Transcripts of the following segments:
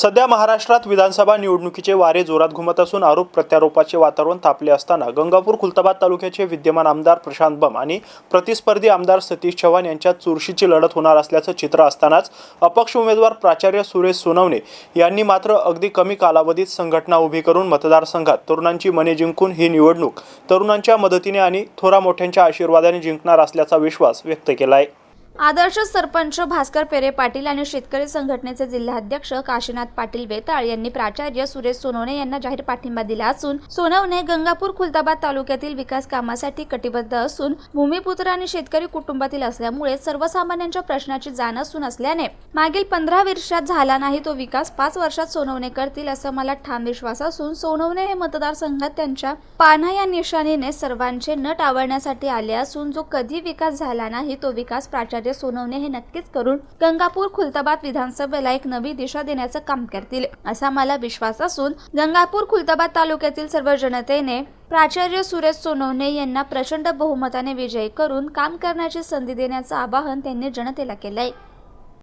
सध्या महाराष्ट्रात विधानसभा निवडणुकीचे वारे जोरात घुमत असून आरोप प्रत्यारोपाचे वातावरण तापले असताना गंगापूर खुलताबाद तालुक्याचे विद्यमान आमदार प्रशांत बम आणि प्रतिस्पर्धी आमदार सतीश चव्हाण यांच्यात चुरशीची लढत होणार असल्याचं चित्र असतानाच अपक्ष उमेदवार प्राचार्य सुरेश सोनवणे यांनी मात्र अगदी कमी कालावधीत संघटना उभी करून मतदारसंघात तरुणांची मने जिंकून ही निवडणूक तरुणांच्या मदतीने आणि थोरा मोठ्यांच्या आशीर्वादाने जिंकणार असल्याचा विश्वास व्यक्त केला आहे आदर्श सरपंच भास्कर पेरे पाटील आणि शेतकरी संघटनेचे जिल्हाध्यक्ष काशीनाथ पाटील बेताळ यांनी प्राचार्य सुरेश सोनवणे यांना जाहीर पाठिंबा दिला असून सोनवणे गंगापूर खुलताबाद तालुक्यातील विकास कामासाठी कटिबद्ध असून भूमिपुत्र आणि शेतकरी कुटुंबातील असल्यामुळे सर्वसामान्यांच्या प्रश्नाची जाण असून असल्याने मागील पंधरा वर्षात झाला नाही तो विकास पाच वर्षात सोनवणे करतील असा मला ठाम विश्वास असून सोनवणे हे मतदारसंघात त्यांच्या पाना या निशाणीने सर्वांचे नट आवडण्यासाठी आले असून जो कधी विकास झाला नाही तो विकास प्राचार्य सोनवणे हे नक्कीच करून गंगापूर खुलताबाद विधानसभेला एक नवी दिशा देण्याचं काम करतील असा मला विश्वास असून गंगापूर खुलताबाद तालुक्यातील सर्व जनतेने प्राचार्य सुरेश सोनवणे यांना प्रचंड बहुमताने विजयी करून काम करण्याची संधी देण्याचं आवाहन त्यांनी जनतेला केलंय.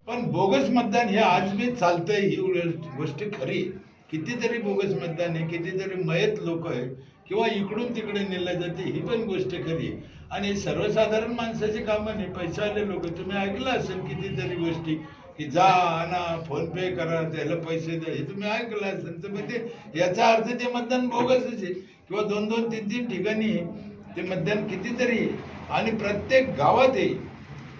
पण बोगस मतदान हे आज बी चालतंय ही गोष्ट- खरी. कितीतरी बोगस मतदान आहे कितीतरी मयत लोक आहे किंवा इकडून तिकडे नेलं जाते ही पण गोष्ट खरी आणि सर्वसाधारण माणसाची कामं नाही पैशावाले लोक. तुम्ही ऐकलं असेल कितीतरी गोष्टी की जा आणा फोन पे करा त्याला पैसे द्या. हे तुम्ही ऐकलं असेल. तर मग ते याचा अर्थ ते मतदान बोगसच आहे. किंवा दोन दोन तीन तीन ठिकाणी ते मतदान कितीतरी आहे. आणि प्रत्येक गावात आहे.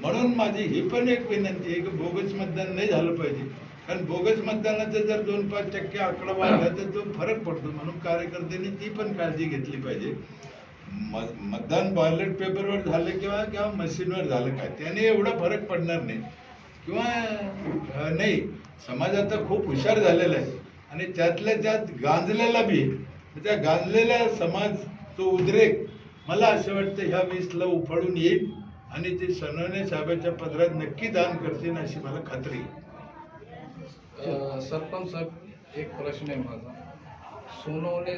म्हणून माझी ही पण एक विनंती आहे की बोगस मतदान नाही झालं पाहिजे. कारण बोगस मतदानाचा जर दोन पाच टक्के आकडा वाढला तर तो फरक पडतो. म्हणून कार्यकर्त्यांनी ती पण काळजी घेतली पाहिजे. मतदान बॅलेट पेपरवर झालं किंवा किंवा मशीनवर झालं काय? त्याने एवढा फरक पडणार नाही. किंवा नाही. समाज आता खूप हुशार झालेला आहे. आणि त्यातल्या त्यात गांजलेला बी त्या गांजलेला समाज तो उद्रेक. मला असं वाटतं ह्या वीसला उफाळून येईल आणि ते सनवणे साहेबांच्या पदरात नक्की दान करतील अशी मला खात्री सरपंच साहेब एक प्रश्न आहे माझा. सोनवणे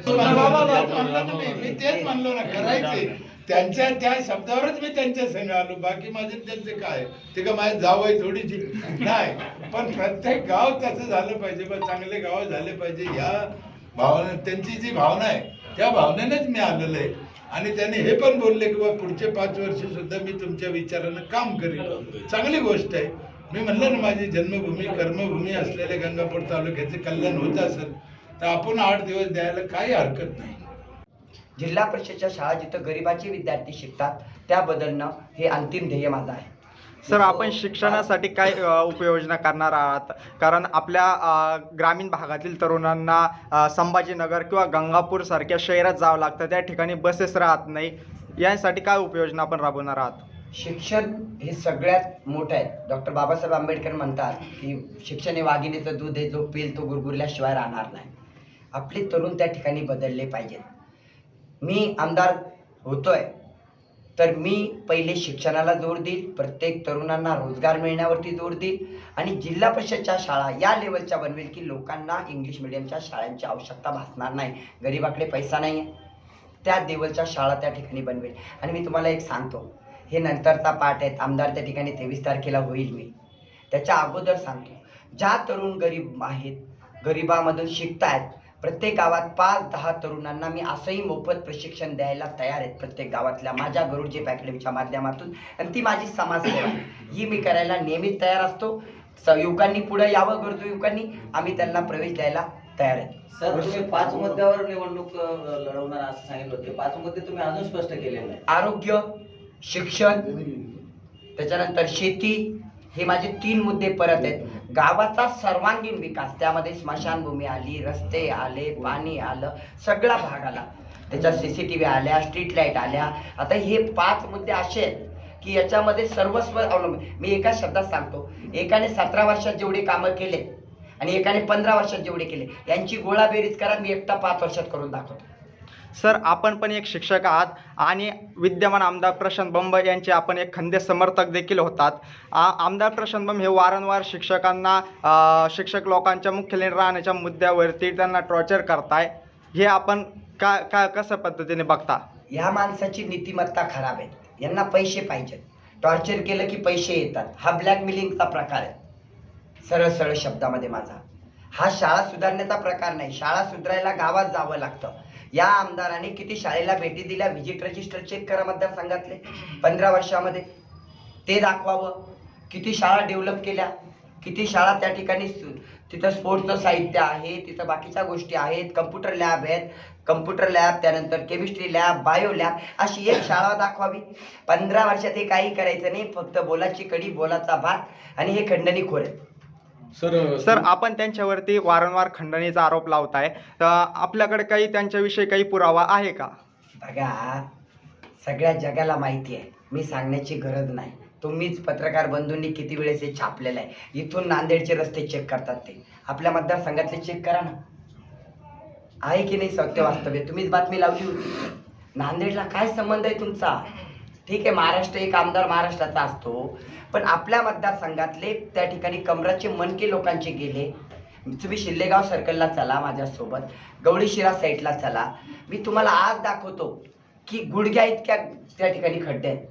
मी तेच म्हणलो ना करायचे त्यांच्या त्या शब्दावरच मी त्यांच्या संग आलो. बाकी माझे त्यांचे काय? ते का माझे जाव थोडीशी नाही पण प्रत्येक गाव त्याचं झालं पाहिजे. बा चांगले गाव झाले पाहिजे. ह्या भावना त्यांची जी भावना आहे त्या भावनेनेच मी आलेलो आहे. आणि त्यांनी हे पण बोलले की बा पुढचे पाच वर्ष सुद्धा मी तुमच्या विचारानं काम करेन. चांगली गोष्ट आहे. मी म्हणलं ना माझी जन्मभूमी कर्मभूमी असलेल्या गंगापूर तालुक्याचे कल्याण होत असेल तर आपण आठ दिवस द्यायला काही हरकत नाही. जिल्हा परिषदच्या शाळा जिथं गरिबाचे विद्यार्थी शिकतात त्या बदलणं हे अंतिम ध्येय माझं आहे. सर आपण शिक्षणासाठी काय अ, उपाययोजना करणार आहात? कारण आपल्या ग्रामीण भागातील तरुणांना संभाजीनगर किंवा गंगापूर सारख्या शहरात जावं लागतं त्या ठिकाणी बसेस राहत नाही. यासाठी काय उपाययोजना आपण राबवणार आहात? शिक्षण हे सगळ्यात मोठं आहे. डॉक्टर बाबासाहेब आंबेडकर म्हणतात की शिक्षण हे वाघिणीचं दूध आहे जो पेल तो गुरगुरल्याशिवाय राहणार नाही. आपले तरुण त्या ठिकाणी बदलले पाहिजेत. मी आमदार होतोय तर मी पहिले शिक्षणाला जोर देईल प्रत्येक तरुणांना रोजगार मिळण्यावरती जोर देईल आणि जिल्हा परिषदच्या शाळा या लेवलच्या बनवेल की लोकांना इंग्लिश मिडियमच्या शाळांची आवश्यकता भासणार नाही. गरीबाकडे पैसा नाही आहे त्या लेवलच्या शाळा त्या ठिकाणी बनवेल. आणि मी तुम्हाला एक सांगतो हे नंतरचा पाठ आहेत. आमदार त्या ठिकाणी तेवीस तारखेला होईल मी. त्याच्या अगोदर सांगतो ज्या तरुण गरीब आहेत गरिबामधून शिकतायत प्रत्येक गावात पाच दहा तरुणांना मी असंही मोफत प्रशिक्षण द्यायला तयार आहेत. प्रत्येक गावातल्या माझ्या गरुडजी अकॅडमीच्या माध्यमातून. आणि ती माझी समाजसेवा आहे. ही मी करायला नेहमीच तयार असतो. स युवकांनी पुढे यावं गरजू युवकांनी आम्ही त्यांना प्रवेश द्यायला तयार आहेत. सर तुम्ही पाच मुद्द्यावर निवडणूक लढवणार असं सांगितलं होते. पाच मुद्दे तुम्ही अजून स्पष्ट केले नाही आरोग्य शिक्षण त्याच्यानंतर शेती हे माझे तीन मुद्दे परत आहेत. गावाचा सर्वांगीण विकास त्यामध्ये स्मशानभूमी आली रस्ते आले पाणी आलं सगळा भाग आला. त्याच्यात सी सी टी व्ही आल्या स्ट्रीट लाइट आल्या. आता हे पाच मुद्दे असे आहेत की याच्यामध्ये सर्वस्व अवलंबून. मी एका शब्दात सांगतो. एकाने सतरा वर्षात जेवढे कामं केले आणि एकाने पंधरा वर्षात जेवढे केले यांची गोळाबेरीज करा मी एकटा पाच वर्षात करून दाखवतो. सर आपण पण एक शिक्षक आहात आणि विद्यमान आमदार प्रशांत बंब यांचे आपण एक खंदे समर्थक देखील होतात. आ- आमदार प्रशांत बंब हे वारंवार शिक्षकांना शिक्षक लोकांच्या मुख्य राहण्याच्या मुद्द्यावरती त्यांना टॉर्चर करताय. हे आपण का का कशा पद्धतीने बघता? ह्या माणसाची नीतिमत्ता खराब आहे. यांना पैसे पाहिजेत. टॉर्चर केलं की पैसे येतात. हा ब्लॅकमेलिंगचा प्रकार आहे. सरळ सरळ शब्दामध्ये माझा. हा शाळा सुधारण्याचा प्रकार नाही. शाळा सुधारायला गावात जावं लागतं. या आमदाराने किती शाळेला भेटी दिल्या? व्हिजिट रजिस्टर चेक करा मतदारसंघातले. पंधरा वर्षामध्ये. ते दाखवावं. किती शाळा डेव्हलप केल्या? किती शाळा त्या ठिकाणी तिथं स्पोर्ट्सचं साहित्य आहे तिथं बाकीच्या गोष्टी आहेत. कम्प्युटर लॅब आहेत. कम्प्युटर लॅब त्यानंतर केमिस्ट्री लॅब बायो लॅब अशी एक शाळा दाखवावी. पंधरा वर्षात हे काही करायचं नाही. फक्त बोलाची कडी बोलाचा भात आणि हे खंडणीखोर आहेत सर सर आपण त्यांच्यावरती वारंवार खंडणीचा आरोप लावताय. तर आपल्याकडे काही त्यांच्याविषयी काही पुरावा आहे का? बघा सगळ्या जगाला माहिती आहे. मी सांगण्याची गरज नाही. तुम्हीच पत्रकार बंधूंनी किती वेळेस हे छापलेलं आहे? इथून नांदेडचे रस्ते चेक करतात ते. आपल्या मतदारसंघातले चेक करा ना. आहे की नाही सत्य वास्तव्य? तुम्हीच बातमी लावली होती. नांदेडला काय संबंध आहे तुमचा? ठीक आहे महाराष्ट्र एक आमदार महाराष्ट्राचा असतो. पण आपल्या मतदारसंघातले त्या ठिकाणी कमराचे मनके लोकांचे गेले. तुम्ही शिल्लेगाव सर्कलला चला माझ्यासोबत. गवळीशिरा साईडला चला. मी तुम्हाला आज दाखवतो की गुडघ्या इतक्या त्या ठिकाणी खड्डे आहेत.